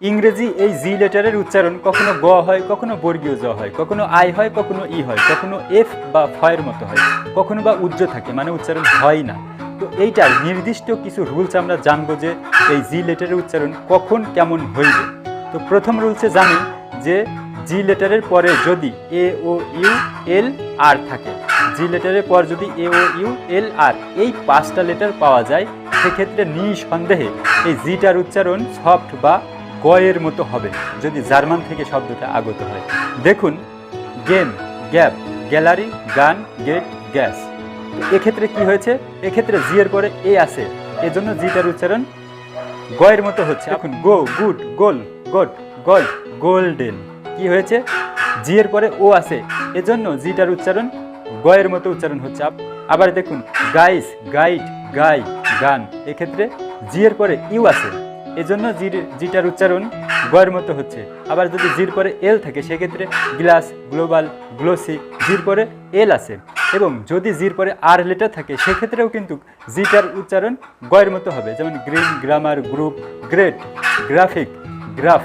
ইংরেজি এই জি লেটারের উচ্চারণ কখনো গ হয়, কখনো বর্গীয় জ হয়, কখনো আই হয়, কখনো ই হয়, কখনো এফ বা ফয়ের মতো হয়, কখনো বা উজ্জ থাকে মানে উচ্চারণ হয় না। তো এইটার নির্দিষ্ট কিছু রুলস আমরা জানব যে এই জি লেটারের উচ্চারণ কখন কেমন হইবে। তো প্রথম রুলসে জানি যে জি লেটারের পরে যদি এ, ও, ইউ, এল, আর থাকে, জি লেটারের পর যদি এ, ও, ইউ, এল, আর এই পাঁচটা লেটার পাওয়া যায়, সেক্ষেত্রে নিঃসন্দেহে এই জিটার উচ্চারণ সফট বা গয়ের মতো হবে যদি জার্মান থেকে শব্দটা আগত হয়। দেখুন, game, gap, gallery, gun, gate, gas. এক্ষেত্রে কি হয়েছে? এক্ষেত্রে জি এর পরে এ আছে। এজন্য জিটার উচ্চারণ গয়ের মতো হচ্ছে। এখন go, good, goal god gull, golden. কি হয়েছে? জি এর পরে ও আছে। এজন্য জিটার উচ্চারণ গয়ের মতো উচ্চারণ হচ্ছে। আব- আবার দেখুন, গাইস, গাইড, গাই, গান। এক্ষেত্রে জি এর পরে ইউ আছে। এজন্য জির, জিটার উচ্চারণ গয়ের মতো হচ্ছে। আবার যদি জির পরে এল থাকে, সেক্ষেত্রে গ্লাস, গ্লোবাল, গ্লোসি, জির পরে এল আছে। এবং যদি জির পরে আর লেটার থাকে, সেক্ষেত্রেও কিন্তু জিটার উচ্চারণ গয়ের মতো হবে। যেমন green, grammar, group, great, graphic, graph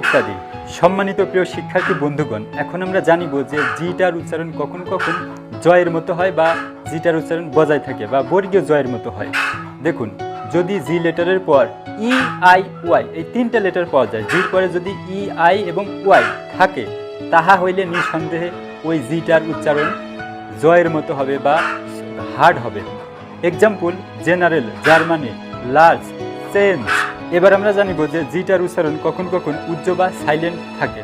ইত্যাদি। সম্মানিত প্রিয় শিক্ষার্থী বন্ধুগণ, এখন আমরা জানিব যে জিটার উচ্চারণ কখন কখন জয়ের মতো হয় বা জিটার উচ্চারণ বজায় থাকে বা বর্গীয় জয়ের মতো হয়। দেখুন, যদি জি লেটারের পর ই আই ওয়াই এই তিনটা লেটার পাওয়া যায়। জির পরে যদি ই আই এবং ওয়াই থাকে, তাহা হইলে নিঃসন্দেহে ওই জিটার উচ্চারণ জয়ের মতো হবে বা হার্ড হবে। Example general Germany large change এবার আমরা জানিব যে জিটার উচ্চারণ কখন কখন উজ্জ বা সাইলেন্ট থাকে।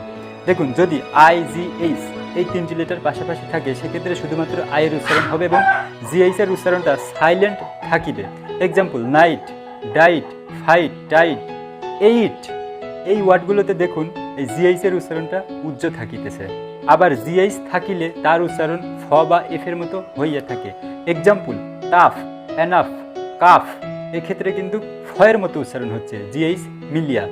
দেখুন, যদি আই জি এইচ এই তিনটি লেটার পাশাপাশি থাকে, সেক্ষেত্রে শুধুমাত্র আয়ের উচ্চারণ হবে এবং জিএইচ এর উচ্চারণটা সাইলেন্ট থাকিবে। Example night dight fight, tight, eight, এই ওয়ার্ডগুলোতে দেখুন এই জিআইসের উচ্চারণটা উজ্জ থাকিতেছে। আবার জিআইস থাকিলে তার উচ্চারণ ফ বা এফের মতো হইয়া থাকে। এক্সাম্পল টাফ এনাফ, কাফ, এক্ষেত্রে কিন্তু ফয়ের মতো উচ্চারণ হচ্ছে জিআইস মিলিয়া।